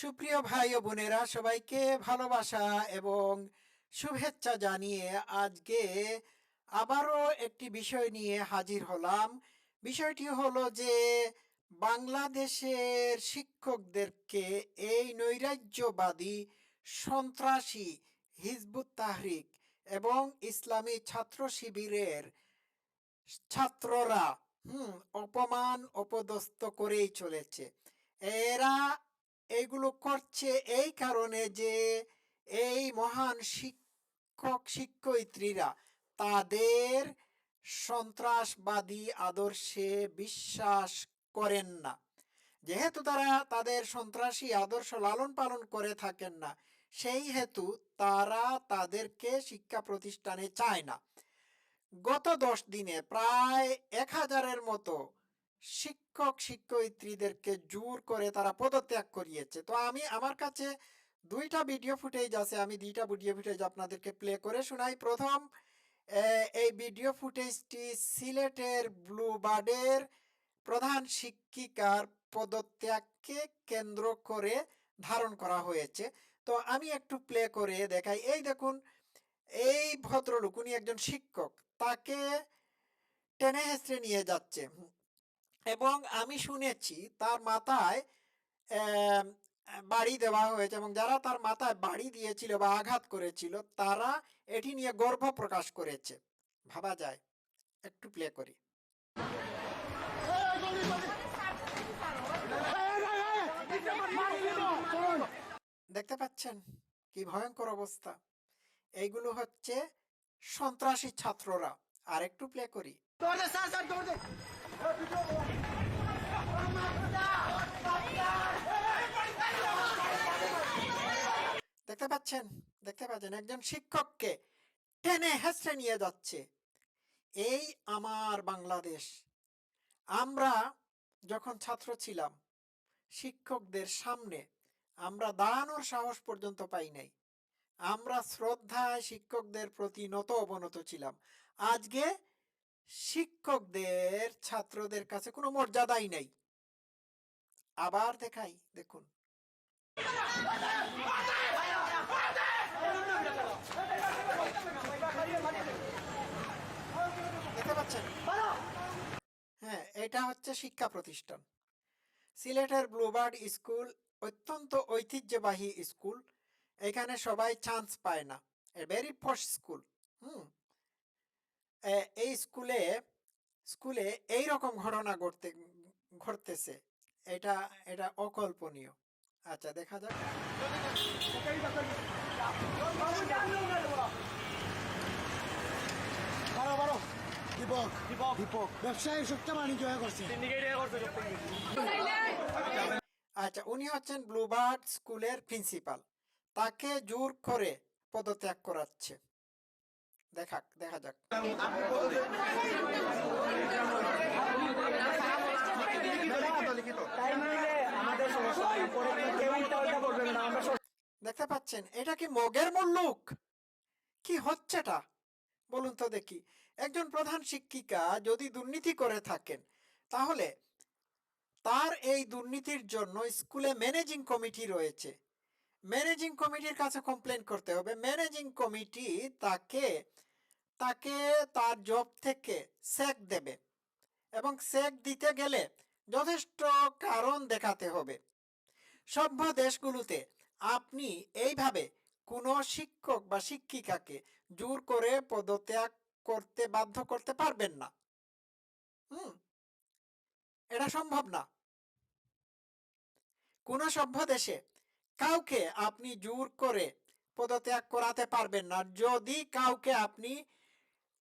সুপ্রিয় ভাই ও বোনেরা, সবাইকে ভালোবাসা এবং শুভেচ্ছা জানিয়ে আজকে আবারও একটি বিষয় নিয়ে হাজির হলাম। বিষয়টি হলো যে, বাংলাদেশের শিক্ষকদেরকে এই নৈরাজ্যবাদী সন্ত্রাসী হিজবুত তাহরিক এবং ইসলামী ছাত্র শিবিরের ছাত্ররা, হুম, অপমান অপদস্থ করেই চলেছে। এরা এইগুলো করছে এই কারণে যে এই মহান শিক্ষক, শিক্ষয়িত্রীরা তাদের সন্ত্রাসবাদী আদর্শে বিশ্বাস করেন না। যেহেতু তারা তাদের সন্ত্রাসী আদর্শ লালন পালন করে থাকেন না, সেই হেতু তারা তাদেরকে শিক্ষা প্রতিষ্ঠানে চায় না। গত দশ দিনে প্রায় এক হাজারের মতো শিক্ষক শিক্ষয়িত্রীদেরকে জোর করে তারা পদত্যাগ করিয়েছে। তো আমি আমার কাছে দুইটা ভিডিও ফুটেজ আছে, আমি দুইটা ভিডিও ফুটেজ আপনাদেরকে প্লে করে শোনাই। প্রথম এই ভিডিও ফুটেজটি সিলেটের ব্লু বার্ডের প্রধান শিক্ষিকার পদত্যাগকে কেন্দ্র করে ধারণ করা হয়েছে। তো আমি একটু প্লে করে দেখাই। এই দেখুন, এই ভদ্রলোক, উনি একজন শিক্ষক, তাকে টেনে হেসড়ে নিয়ে যাচ্ছে। এবং আমি শুনেছি তার মাথায় বাড়ি দেওয়া হয়েছে এবং যারা তার মাথায় বাড়ি দিয়েছিল বা আঘাত করেছিল, তারা এটি নিয়ে গর্ব প্রকাশ করেছে। ভাবা যায়। একটু প্লে করি। দেখতে পাচ্ছেন? কি ভয়ঙ্কর অবস্থা। এইগুলো হচ্ছে সন্ত্রাসী ছাত্ররা। আর একটু প্লে করি। দেখতে পাচ্ছেন? দেখতে পাচ্ছেন? একজন শিক্ষককে টেনে হেসড়ে নিয়ে যাচ্ছে। এই আমার বাংলাদেশ। আমরা যখন ছাত্র ছিলাম, শিক্ষকদের সামনে আমরা দাঁড়ানোর সাহস পর্যন্ত পাই নাই। আমরা শ্রদ্ধায় শিক্ষকদের প্রতি নত অবনত ছিলাম। আজকে শিক্ষকদের, ছাত্রদের কাছে কোনো মর্যাদাই নাই। আবার দেখাই, দেখুন। হ্যাঁ এটা হচ্ছে শিক্ষা প্রতিষ্ঠান। সিলেটের ব্লুবার্ড স্কুল, অত্যন্ত ঐতিহ্যবাহী স্কুল। এখানে সবাই চান্স পায় না। Very posh school hmm. এই স্কুলে স্কুলে এই রকম ঘটনা ঘটতে ঘটতেছে। এটা এটা অকল্পনীয়। আচ্ছা দেখা যাক। বারো বারো। দীপক দীপক। ব্যবসায়ী সবচেয়ে বাণিজ্য করছে। আচ্ছা উনি হচ্ছেন ব্লুবার্ড স্কুলের প্রিন্সিপাল। তাকে জোর করে পদত্যাগ করাচ্ছে। দেখা দেখা যাক। দেখতে পাচ্ছেন, এটা কি মগের মুল্লুক? কি হচ্ছেটা? বলুন তো দেখি। একজন প্রধান শিক্ষিকা যদি দুর্নীতি করে থাকেন, তাহলে তার এই দুর্নীতির জন্য স্কুলে ম্যানেজিং কমিটি রয়েছে। ম্যানেজিং কমিটির কাছে কমপ্লেন করতে হবে। ম্যানেজিং কমিটি তাকে তাকে তার জব থেকে স্যাক দেবে এবং স্যাক দিতে গেলে যথেষ্ট কারণ দেখাতে হবে। সভ্য দেশগুলোতে আপনি এইভাবে কোনো শিক্ষক বা শিক্ষিকাকে জোর করে পদত্যাগ করতে বাধ্য করতে পারবেন না। হুম, এটা সম্ভব না। কোন সভ্য দেশে কাউকে আপনি জোর করে পদত্যাগ করাতে পারবেন না। যদি কাউকে আপনি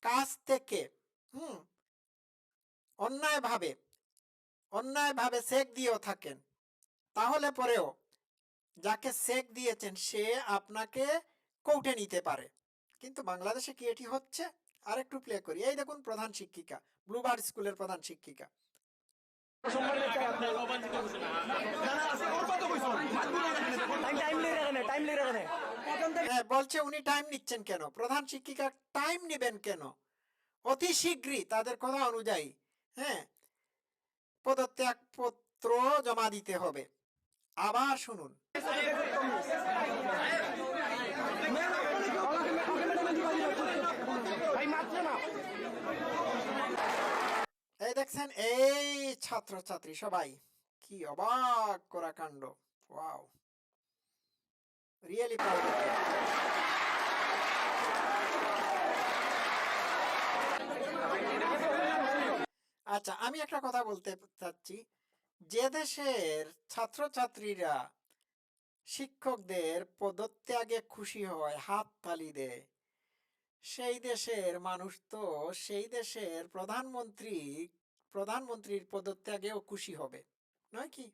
কাজ থেকে হুম অন্যায়ভাবে অন্যায়ভাবে সেক দিয়েও থাকেন। তাহলে পরেও যাকে সেক দিয়েছেন সে আপনাকে কৌটে নিতে পারে। কিন্তু বাংলাদেশে কি এটি হচ্ছে? আর একটু প্লে করি। এই দেখুন প্রধান শিক্ষিকা ব্লুবার্ড স্কুলের প্রধান শিক্ষিকা। টাইম টাইম হ্যাঁ বলছে উনি টাইম নিচ্ছেন কেন? প্রধান শিক্ষিকা টাইম নেবেন কেন? অতি শীঘ্রই তাদের কথা অনুযায়ী হ্যাঁ পদত্যাগ পত্র জমা দিতে হবে। আবার শুনুন। এই দেখছেন এই ছাত্রছাত্রী সবাই কি অবাক করা কাণ্ড ওয়াও রিয়েলি আচ্ছা আমি একটা কথা বলতে চাচ্ছি। যে দেশের ছাত্রছাত্রীরা শিক্ষকদের পদত্যাগে খুশি হয় হাত তালি দেয়, সেই দেশের মানুষ তো সেই দেশের প্রধানমন্ত্রী, প্রধানমন্ত্রীর পদত্যাগেও খুশি হবে, নয় কি?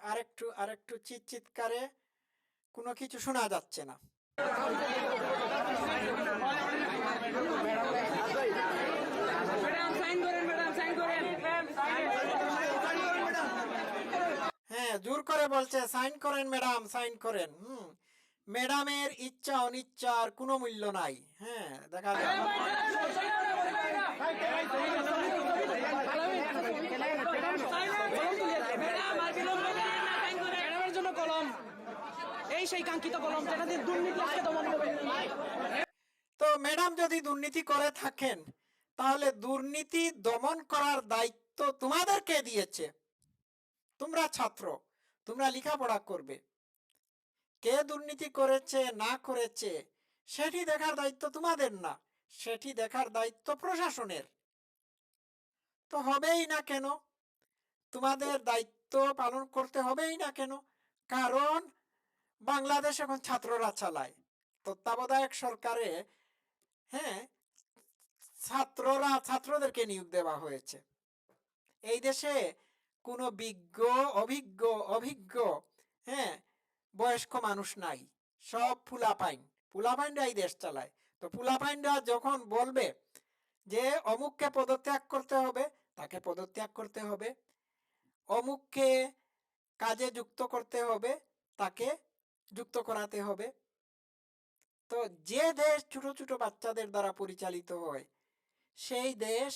আরেকটু আরেকটু চিৎ চিৎকারে কোনো কিছু শোনা যাচ্ছে না। হ্যাঁ জোর করে বলছে, সাইন করেন, ম্যাডাম, সাইন করেন। হুম। ম্যাডামের ইচ্ছা অনিচ্ছার কোনো মূল্য নাই হ্যাঁ দেখা কলম এই সেই কাঙ্ক্ষিত কলম যেটা দিয়ে দুর্নীতি দমন তো ম্যাডাম যদি দুর্নীতি করে থাকেন তাহলে দুর্নীতি দমন করার দায়িত্ব তোমাদেরকে দিয়েছে তোমরা ছাত্র তোমরা লেখাপড়া করবে কে দুর্নীতি করেছে, না করেছে, সেটি দেখার দায়িত্ব তোমাদের না, সেটি দেখার দায়িত্ব প্রশাসনের। তো হবেই না কেন? তোমাদের দায়িত্ব পালন করতে হবেই না কেন? কারণ বাংলাদেশ এখন ছাত্ররা চালায়। তত্ত্বাবধায়ক সরকারে হ্যাঁ ছাত্ররা, ছাত্রদেরকে নিয়োগ দেওয়া হয়েছে। এই দেশে কোনো বিজ্ঞ, অভিজ্ঞ অভিজ্ঞ হ্যাঁ বয়স্ক মানুষ নাই, সব ফুলাপাইন ফুলাপাইনরা এই দেশ চালায়। তো ফুলাপাইনরা যখন বলবে যে অমুককে পদত্যাগ করতে হবে, তাকে পদত্যাগ করতে হবে। অমুককে কাজে যুক্ত করতে হবে, তাকে যুক্ত করাতে হবে। তো যে দেশ ছোট ছোট বাচ্চাদের দ্বারা পরিচালিত হয়, সেই দেশ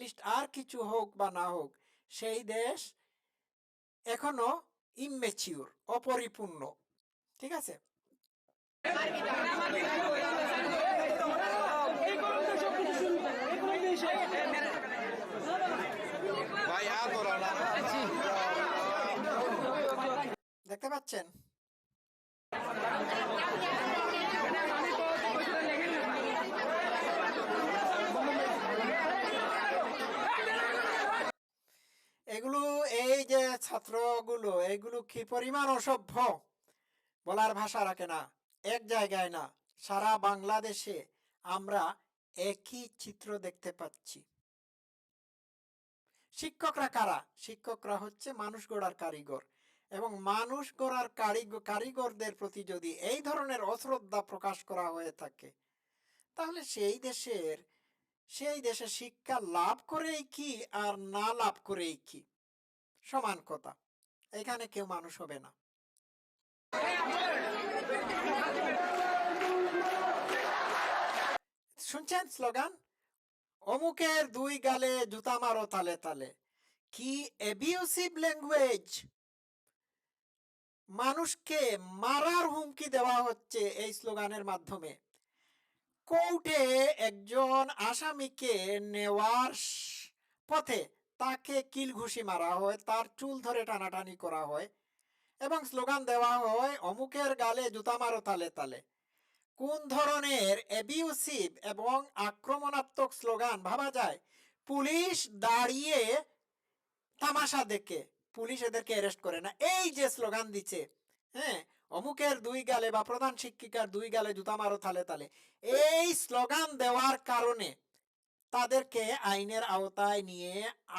লিস্ট আর কিছু হোক বা না হোক, সেই দেশ এখনও ইমেচিউর অপরিপূর্ণ ঠিক আছে শেষ। দেখতে পাচ্ছেন এগুলো ছাত্রগুলো, এগুলো কি পরিমাণ অসভ্য? বলার ভাষা রাখে না। এক জায়গায় না, সারা বাংলাদেশে আমরা একই চিত্র দেখতে পাচ্ছি। শিক্ষকরা কারা? শিক্ষকরা হচ্ছে মানুষ গড়ার কারিগর এবং মানুষ গড়ার কারিগর কারিগরদের প্রতি যদি এই ধরনের অশ্রদ্ধা প্রকাশ করা হয়ে থাকে, তাহলে সেই দেশের, সেই দেশে শিক্ষা লাভ করেই কি আর না লাভ করেই কি? সমান কথা। এখানে কেউ মানুষ হবে না। শুনছেন স্লোগান? অমুকের দুই গালে জুতা মারো তালে তালে। কি এবিউসিভ ল্যাঙ্গুয়েজ মানুষকে মারার হুমকি দেওয়া হচ্ছে এই স্লোগানের মাধ্যমে। কোর্টে একজন আসামিকে নেওয়ার পথে তাকে কিল ঘুষি মারা হয়, তার চুল ধরে টানাটানি করা হয় এবং স্লোগান দেওয়া হয়, অমুকের গালে জুতা মারো তালে তালে। কোন ধরনের অ্যাবিউসিভ এবং আক্রমণাত্মক স্লোগান ভাবা যায়? পুলিশ দাঁড়িয়ে তামাশা দেখে, পুলিশ এদেরকে অ্যারেস্ট করে না। এই যে স্লোগান দিচ্ছে হ্যাঁ অমুকের দুই গালে বা প্রধান শিক্ষিকার দুই গালে জুতা মারো তালে তালে। এই স্লোগান দেওয়ার কারণে তাদেরকে আইনের আওতায় নিয়ে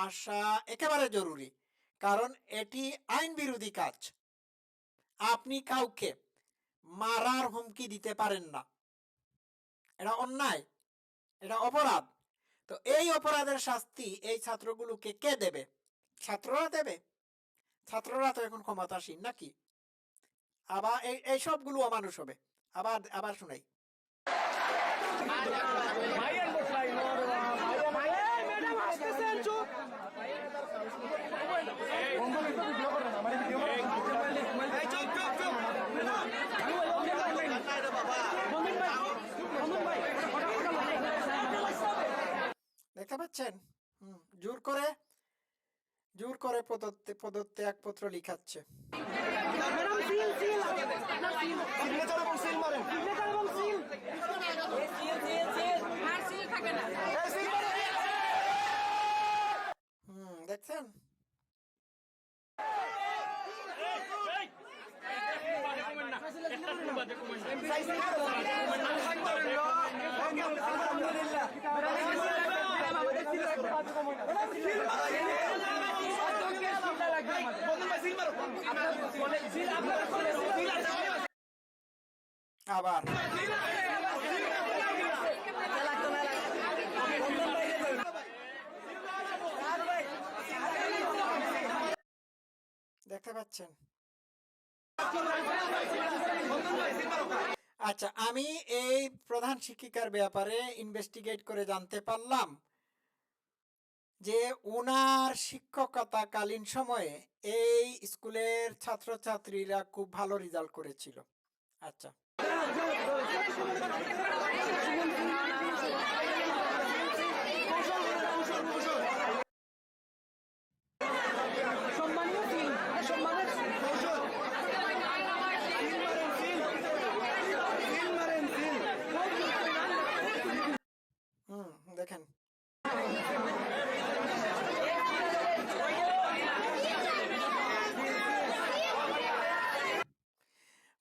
আসা একেবারে জরুরি। কারণ এটি আইন বিরোধী কাজ। আপনি কাউকে মারার হুমকি দিতে পারেন না। এটা অন্যায়। এটা অপরাধ। তো এই অপরাধের শাস্তি এই ছাত্রগুলোকে কে দেবে? ছাত্ররা দেবে? ছাত্ররা তো এখন ক্ষমতাসীন নাকি? আবার এই সবগুলো অমানুষ হবে। আবার আবার শুনাই ম্যাডাম আসতেছেন চুপ বন্ধন ভাই বন্ধন ভাই দেখতে পাচ্ছেন? জোর করে জোর করে পদত্যাগপত্র লিখাচ্ছে। Madam seal seal seal signature এবং সিল মারেন সিগনেচার এবং সিল আর সিল থাকে না এই সিল মারেন হুম দেখছেন আবার। দেখতে পাচ্ছেন? আচ্ছা আমি এই প্রধান শিক্ষিকার ব্যাপারে ইনভেস্টিগেট করে জানতে পারলাম যে ওনার শিক্ষকতাকালীন সময়ে এই স্কুলের ছাত্রছাত্রীরা খুব ভালো রেজাল্ট করেছিল। আচ্ছা সম্মানীয় সিল সম্মানের সিল হুম দেখেন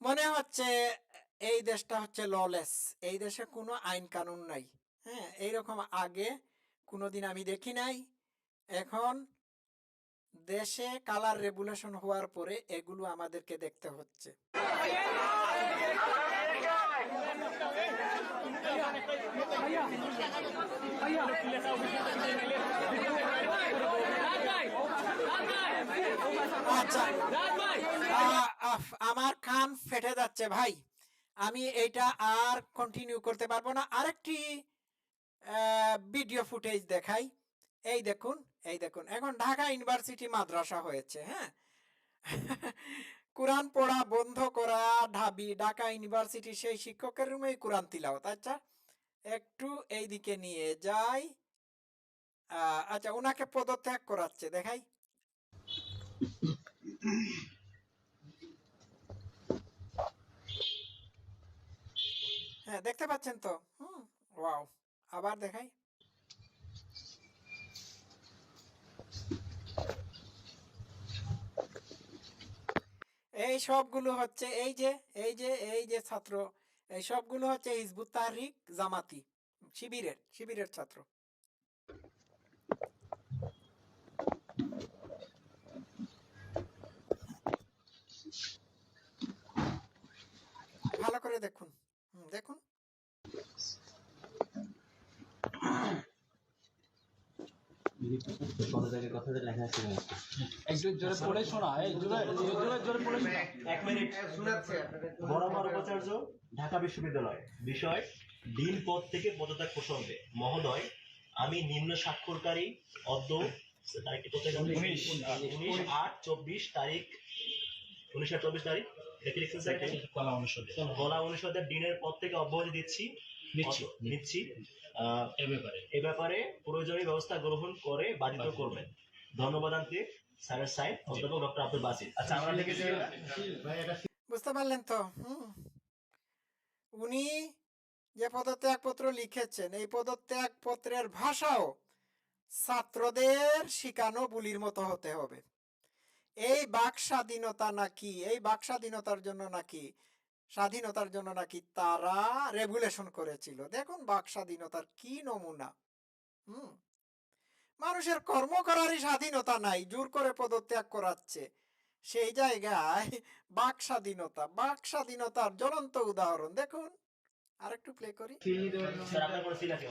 মনে হচ্ছে এই দেশটা হচ্ছে ললেস এই দেশে কোনো আইন কানুন নাই হ্যাঁ এইরকম আগে কোনোদিন আমি দেখি নাই এখন দেশে কালার রেগুলেশন হওয়ার পরে এগুলো আমাদেরকে দেখতে হচ্ছে আচ্ছা আমার কান ফেটে যাচ্ছে ভাই। আমি এটা আর কন্টিনিউ করতে পারব না। আরেকটি ভিডিও ফুটেজ দেখাই। এই দেখুন এই দেখুন। এখন ঢাকা ইউনিভার্সিটি মাদ্রাসা হয়েছে হ্যাঁ? কোরআন পড়া বন্ধ করা ঢাবি। ঢাকা ইউনিভার্সিটি সেই শিক্ষকের রুমেই কোরআন তিলাওয়াত। আচ্ছা একটু এই দিকে নিয়ে যাই। আচ্ছা ওনাকে পদত্যাগ করাচ্ছে, দেখাই। হ্যাঁ দেখতে পাচ্ছেন তো? হুম, ওয়াও, আবার দেখাই। এই সবগুলো হচ্ছে, এই যে এই যে এই যে ছাত্র, এই সবগুলো হচ্ছে হিজবুত তাহরিক জামাতি, শিবিরের শিবিরের ছাত্র ভালো করে দেখুন হুম, দেখুন একটু জোরে পড়ে শোনা এই জোরে জোরে জোরে পড়ে শোনা এক মিনিট। বরাবর উপাচার্য ঢাকা বিশ্ববিদ্যালয়। বিষয় ডিন পদ থেকে পদত্যাগ প্রসঙ্গে। মহোদয় আমি নিম্ন স্বাক্ষরকারী অদ্য তারিখ আট চব্বিশ তারিখ উনিশ আট চব্বিশ তারিখ দেখে লিখছেন কলা অনুষদে। ডিনের পদ থেকে অব্যাহতি দিচ্ছি। নিচ্ছি। অত- নিচ্ছি। আহ, এ ব্যাপারে। এ ব্যাপারে প্রয়োজনীয় ব্যবস্থা গ্রহণ করে বাধিত করবেন। ধন্যবাদ আনতে স্যারের সাইন অধ্যাপক ডক্টর আব্দুল বাসির। আচ্ছা আমরা লিখেছি বুঝতে পারলেন তো? হুম। উনি যে পদত্যাগ পত্র লিখেছেন এই পদত্যাগ পত্রের ভাষাও ছাত্রদের শিখানো বুলির মতো হতে হবে। এই বাক স্বাধীনতা নাকি? এই বাক স্বাধীনতার জন্য নাকি? স্বাধীনতার জন্য নাকি তারা রেগুলেশন করেছিল? দেখুন বাক স্বাধীনতার কি নমুনা। হুম। মানুষের কর্ম করারই স্বাধীনতা নাই, জোর করে পদত্যাগ করাচ্ছে। সেই জায়গায় বাক স্বাধীনতা, বাক স্বাধীনতার জ্বলন্ত উদাহরণ দেখুন। আরেকটু প্লে করি স্যার আপনার কোনো সিল আছে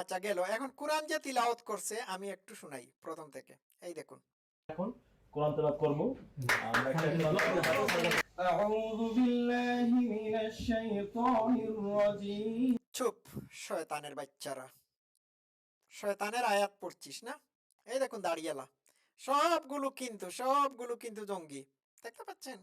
আচ্ছা গেল। এখন কোরআন যে তিলাওয়াত করছে আমি একটু শুনাই প্রথম থেকে। এই দেখুন। এখন কোরআন তিলাওয়াত করব। আউযু বিল্লাহি মিনাশ শাইতানির রাজিম। চুপ শয়তানের বাচ্চারা। শয়তানের আয়াত পড়ছিস না? এই দেখুন দাঁড়িয়েলা। সবগুলো কিন্তু সবগুলো কিন্তু জঙ্গি। দেখতে পাচ্ছেন?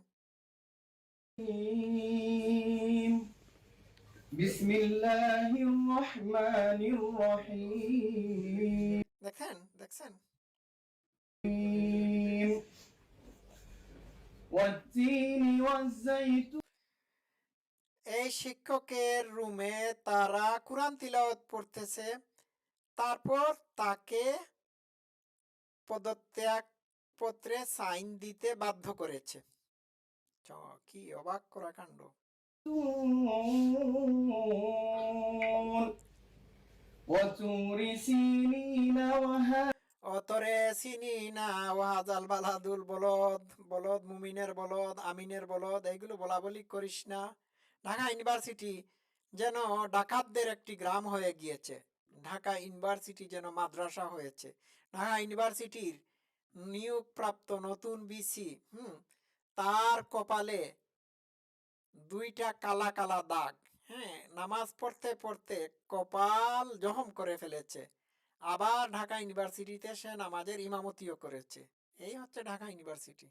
এই শিক্ষকের রুমে তারা কোরআন তিলাওয়াত পড়তেছে তারপর তাকে পদত্যাগ পত্রে সাইন দিতে বাধ্য করেছে। কি অবাক করা কাণ্ড অতরে চিনি না বলদ বলদ মুমিনের বলদ, আমিনের বলদ বলা বলি করিস না। ঢাকা ইউনিভার্সিটি যেন ডাকাতদের একটি গ্রাম হয়ে গিয়েছে। ঢাকা ইউনিভার্সিটি যেন মাদ্রাসা হয়েছে। ঢাকা ইউনিভার্সিটির নিয়োগপ্রাপ্ত নতুন বিসি, হুম, তার কপালে দুইটা কালা কালা দাগ হ্যাঁ নামাজ পড়তে পড়তে কপাল জহম করে ফেলেছে আবার ঢাকা ইউনিভার্সিটিতে সে নামাজের ইমামতিও করেছে এই হচ্ছে ঢাকা ইউনিভার্সিটি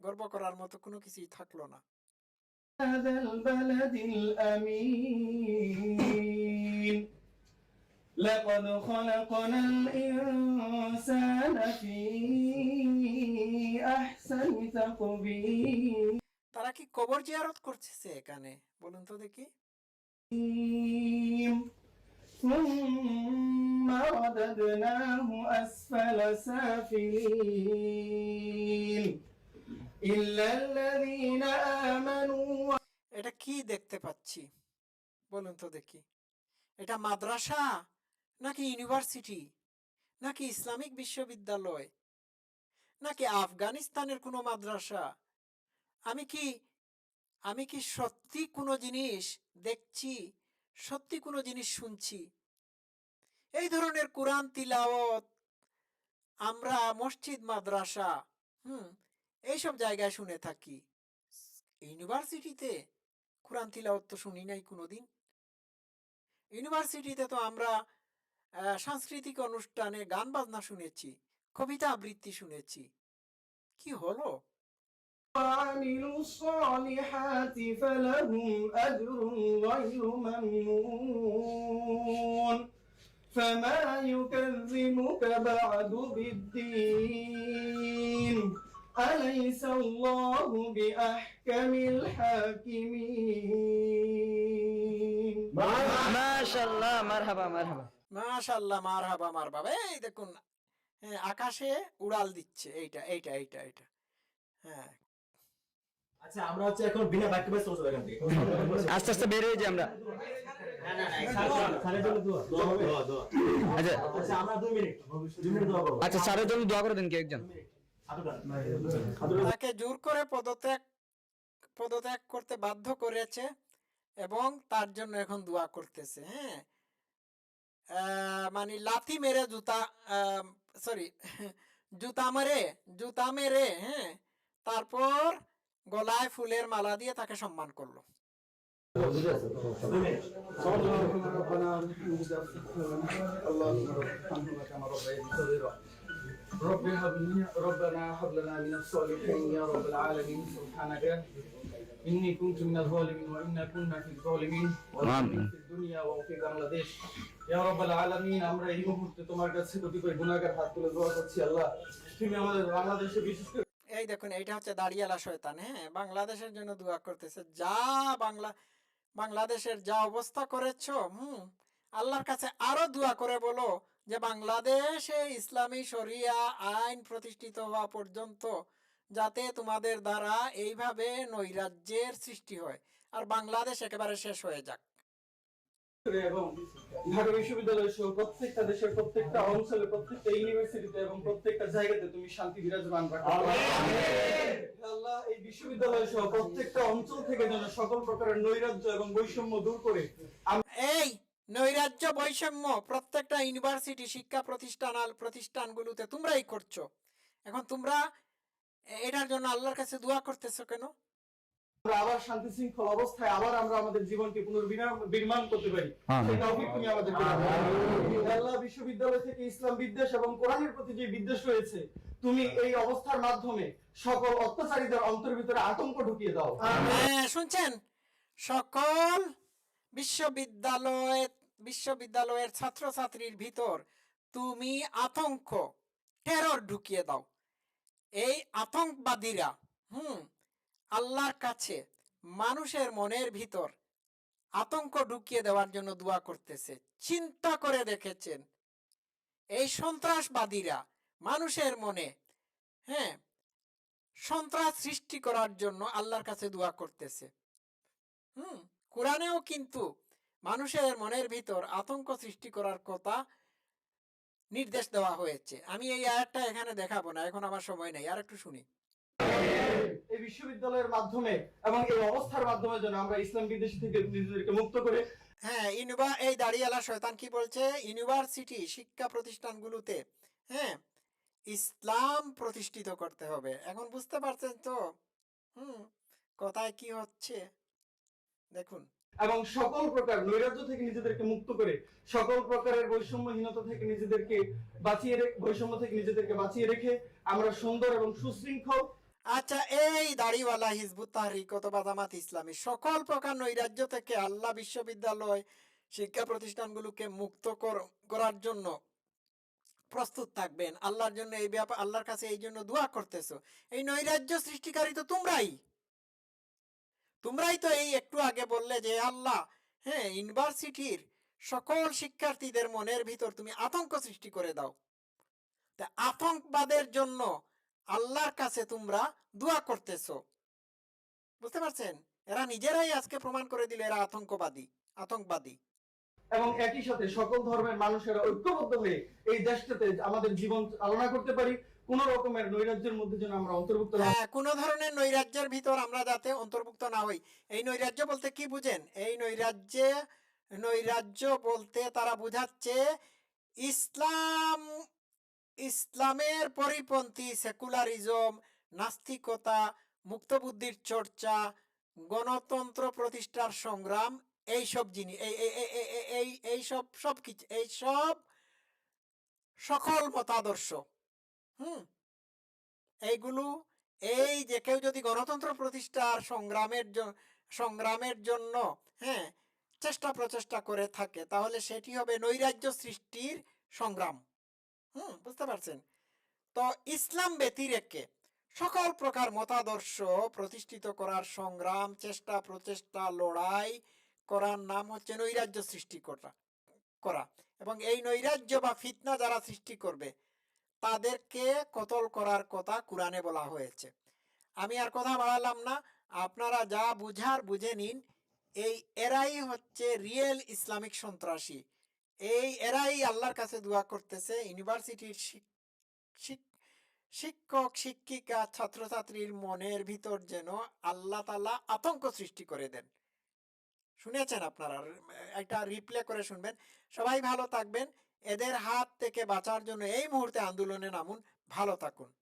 গর্ব করার মতো কোনো কিছুই থাকলো না البلد الأمين لقد خلقنا الإنسان في أحسن تقويم তারা কি কবর জিয়ারত করতেছে এখানে বলুন তো দেখি ثم رددناه أسفل سافلين إلا الذين آمنوا এটা কি দেখতে পাচ্ছি বলুন তো দেখি এটা মাদ্রাসা নাকি ইউনিভার্সিটি নাকি ইসলামিক বিশ্ববিদ্যালয় নাকি আফগানিস্তানের কোনো মাদ্রাসা আমি কি আমি কি সত্যি কোনো জিনিস দেখছি? সত্যি কোনো জিনিস শুনছি? এই ধরনের কোরআন তিলাওয়াত, আমরা মসজিদ, মাদ্রাসা, হুম, এইসব জায়গায় শুনে থাকি। ইউনিভার্সিটিতে কোরআন তিলাওয়াত তো শুনি নাই কোনোদিন। ইউনিভার্সিটিতে তো আমরা সাংস্কৃতিক অনুষ্ঠানে গান বাজনা শুনেছি, কবিতা আবৃত্তি শুনেছি। কি হলো? وعملوا الصالحات فلهم أجر غير ممنون فما يكذبك بعد بالدين أليس الله بأحكم الحاكمين মাশাআল্লাহ মারহাবা মারহাবা মাশাল্লাহ মারহাবা মারবাবা এই দেখুন হ্যাঁ আকাশে উড়াল দিচ্ছে এইটা এইটা এইটা এইটা হ্যাঁ আচ্ছা আমরা হচ্ছে এখন বিনা বাক্য ব্যস্ত হব এখান থেকে। আস্তে আস্তে বের হয়ে যাই আমরা। আচ্ছা। আচ্ছা আচ্ছা স্যারের জন্য দোয়া করে দেন কে একজন। তাকে জোর করে পদত্যাগ পদত্যাগ করতে বাধ্য করেছে এবং তার জন্য এখন দোয়া করতেছে হ্যাঁ? আহ, মানে লাথি মেরে জুতা সরি জুতা মেরে জুতা মেরে হ্যাঁ? তারপর গলায় ফুলের মালা দিয়ে তাকে সম্মান করলো দুই মিনিট اللهم ارحمهما كما ربياني صغيرا رب هب لنا ربنا هب لنا من الصالحين يا رب العالمين سبحانك إني كنت من الظالمين وإنا كنا في الظالمين آمين. في الدنيا وفي বাংলাদেশ ইয়া রব্বাল আলামিন আমরা এই মুহূর্তে তোমার কাছে কতিপয় গুনাহগার হাত তুলে দোয়া করছি আল্লাহ তুমি আমাদের বাংলাদেশে বিশেষ করে এই দেখুন, এইটা হচ্ছে দাঁড়িয়ালা শয়তান হ্যাঁ? বাংলাদেশের জন্য দোয়া করতেছে, যা বাংলা, বাংলাদেশের যা অবস্থা করেছ, হুম, আল্লাহর কাছে আরও দোয়া করে বলো যে বাংলাদেশে ইসলামী শরিয়া আইন প্রতিষ্ঠিত হওয়া পর্যন্ত যাতে তোমাদের দ্বারা এইভাবে নৈরাজ্যের সৃষ্টি হয়। আর বাংলাদেশ একেবারে শেষ হয়ে যাক। এবং ঢাকা বিশ্ববিদ্যালয় সহ প্রত্যেকটা দেশের প্রত্যেকটা অঞ্চলে প্রত্যেকটা ইউনিভার্সিটিতে এবং প্রত্যেকটা জায়গাতে তুমি শান্তি বিরাজমান রাখো। আল্লাহ এই বিশ্ববিদ্যালয় সহ প্রত্যেকটা অঞ্চল থেকে যেন সকল প্রকারের নৈরাজ্য এবং বৈষম্য দূর করে এই নৈরাজ্য বৈষম্য প্রত্যেকটা ইউনিভার্সিটি শিক্ষা প্রতিষ্ঠান আল প্রতিষ্ঠানগুলোতে তোমরাই করছ। এখন তোমরা এটার জন্য আল্লাহর কাছে দোয়া করতেছো কেন? আমরা আবার শান্তি শৃঙ্খল অবস্থায় আবার আমরা আমাদের জীবনকে পুনর্বিনির্মাণ করতে পারি। সেই তৌফিক তুমি আমাদেরকে আল্লাহ বিশ্ববিদ্যালয় থেকে ইসলাম বিদ্বেষ এবং কোরআনের প্রতি যে বিদ্বেষ রয়েছে তুমি এই অবস্থার মাধ্যমে সকল অত্যাচারীদের অন্তর ভিতরে আতঙ্ক ঢুকিয়ে দাও। হ্যাঁ শুনছেন? সকল বিশ্ববিদ্যালয় বিশ্ববিদ্যালয়ের ছাত্রছাত্রীর ভিতর তুমি আতঙ্ক টেরর ঢুকিয়ে দাও। এই আতঙ্কবাদীরা হুম আল্লাহর কাছে মানুষের মনের ভিতর আতঙ্ক ঢুকিয়ে দেওয়ার জন্য দোয়া করতেছে। চিন্তা করে দেখেছেন। এই সন্ত্রাসবাদীরা মানুষের মনে হ্যাঁ সন্ত্রাস সৃষ্টি করার জন্য আল্লাহর কাছে দোয়া করতেছে। হুম, কোরআনেও কিন্তু মানুষের মনের ভিতর আতঙ্ক সৃষ্টি করার কথা নির্দেশ দেওয়া হয়েছে। আমি এই আয়াতটা এখানে দেখাবো না, এখন আমার সময় নেই, আর একটু শুনি। বিশ্ববিদ্যালয়ের মাধ্যমে এবং এই অবস্থার মাধ্যমে যেন আমরা ইসলাম বিদ্বেষী থেকে নিজেদেরকে মুক্ত করে হ্যাঁ ইউনিভা এই দাঁড়িয়ালা শয়তান কি বলছে? ইউনিভার্সিটি শিক্ষা প্রতিষ্ঠানগুলোতে হ্যাঁ ইসলাম প্রতিষ্ঠিত করতে হবে। এখন বুঝতে পারছেন তো? হুম কথায় কি হচ্ছে? দেখুন। এবং সকল প্রকার নৈরাজ্য থেকে নিজেদেরকে মুক্ত করে সকল প্রকারের বৈষম্যহীনতা থেকে নিজেদেরকে বাঁচিয়ে বৈষম্য থেকে নিজেদেরকে বাঁচিয়ে রেখে আমরা সুন্দর এবং সুশৃঙ্খল আচ্ছা এই দাড়িওয়ালা হিজবুত তাহরিক অথবা জামাত ইসলামী সকল প্রকার নৈরাজ্য থেকে আল্লাহ বিশ্ববিদ্যালয় শিক্ষা প্রতিষ্ঠানগুলোকে মুক্ত করার জন্য প্রস্তুত থাকবেন। আল্লাহর জন্য এই ব্যাপার আল্লাহর কাছে এই জন্য দোয়া করতেছো। এই নৈরাজ্য সৃষ্টিকারী তো তোমরাই। তোমরাই তো এই একটু আগে বললে যে, আল্লাহ হ্যাঁ ইউনিভার্সিটির সকল শিক্ষার্থীদের মনের ভিতর তুমি আতঙ্ক সৃষ্টি করে দাও। তা আতঙ্কবাদের জন্য আল্লাহর কাছে তোমরা দোয়া করতেছো। বুঝতে পারছেন? এরা নিজেরাই আজকে প্রমাণ করে দিল এরা আতঙ্কবাদী আতঙ্কবাদী। এবং একই সাথে সকল ধর্মের মানুষেরা ঐক্যবদ্ধ হয়ে এই দেশটাতে আমাদের জীবন চালনা করতে পারি। কোন রকমের নৈরাজ্যের মধ্যে যেন আমরা অন্তর্ভুক্ত না হ্যাঁ কোনো ধরনের নৈরাজ্যের ভিতর আমরা যাতে অন্তর্ভুক্ত না হই। এই নৈরাজ্য বলতে কি বুঝেন? এই নৈরাজ্যে নৈরাজ্য বলতে তারা বুঝাচ্ছে ইসলাম ইসলামের পরিপন্থী সেকুলারিজম, নাস্তিকতা, মুক্তবুদ্ধির চর্চা, গণতন্ত্র প্রতিষ্ঠার সংগ্রাম এই সব জিনিস এই, এই- এই- এই- এই- এই এই সব কিছু এই সব সকল মতাদর্শ। হুম? এইগুলো, এই যে কেউ যদি গণতন্ত্র প্রতিষ্ঠার সংগ্রামের সংগ্রামের জন্য হ্যাঁ চেষ্টা প্রচেষ্টা করে থাকে, তাহলে সেটি হবে নৈরাজ্য সৃষ্টির সংগ্রাম। হুম, বুঝতে পারছেন। তো ইসলাম ব্যতিরেকে সকল প্রকার মতাদর্শ প্রতিষ্ঠিত করার সংগ্রাম, চেষ্টা, প্রচেষ্টা, লড়াই করার নাম হচ্ছে নৈরাজ্য সৃষ্টি করা করা। এবং এই নৈরাজ্য বা ফিতনা যারা সৃষ্টি করবে, তাদেরকে কতল করার কথা কোরআনে বলা হয়েছে। আমি আর কথা বাড়ালাম না, আপনারা যা বুঝার বুঝে নিন। এই এরাই হচ্ছে রিয়েল ইসলামিক সন্ত্রাসী। এই এরাই আল্লাহর কাছে দোয়া করতেছে। ইউনিভার্সিটির শিক- শিক- শিক্ষক, শিক্ষিকা, ছাত্রছাত্রীর মনের ভিতর যেন আল্লাহ তালা আতঙ্ক সৃষ্টি করে দেন। শুনেছেন আপনারা একটা রিপ্লে করে শুনবেন। সবাই ভালো থাকবেন। এদের হাত থেকে বাঁচার জন্য এই মুহূর্তে আন্দোলনে নামুন। ভালো থাকুন।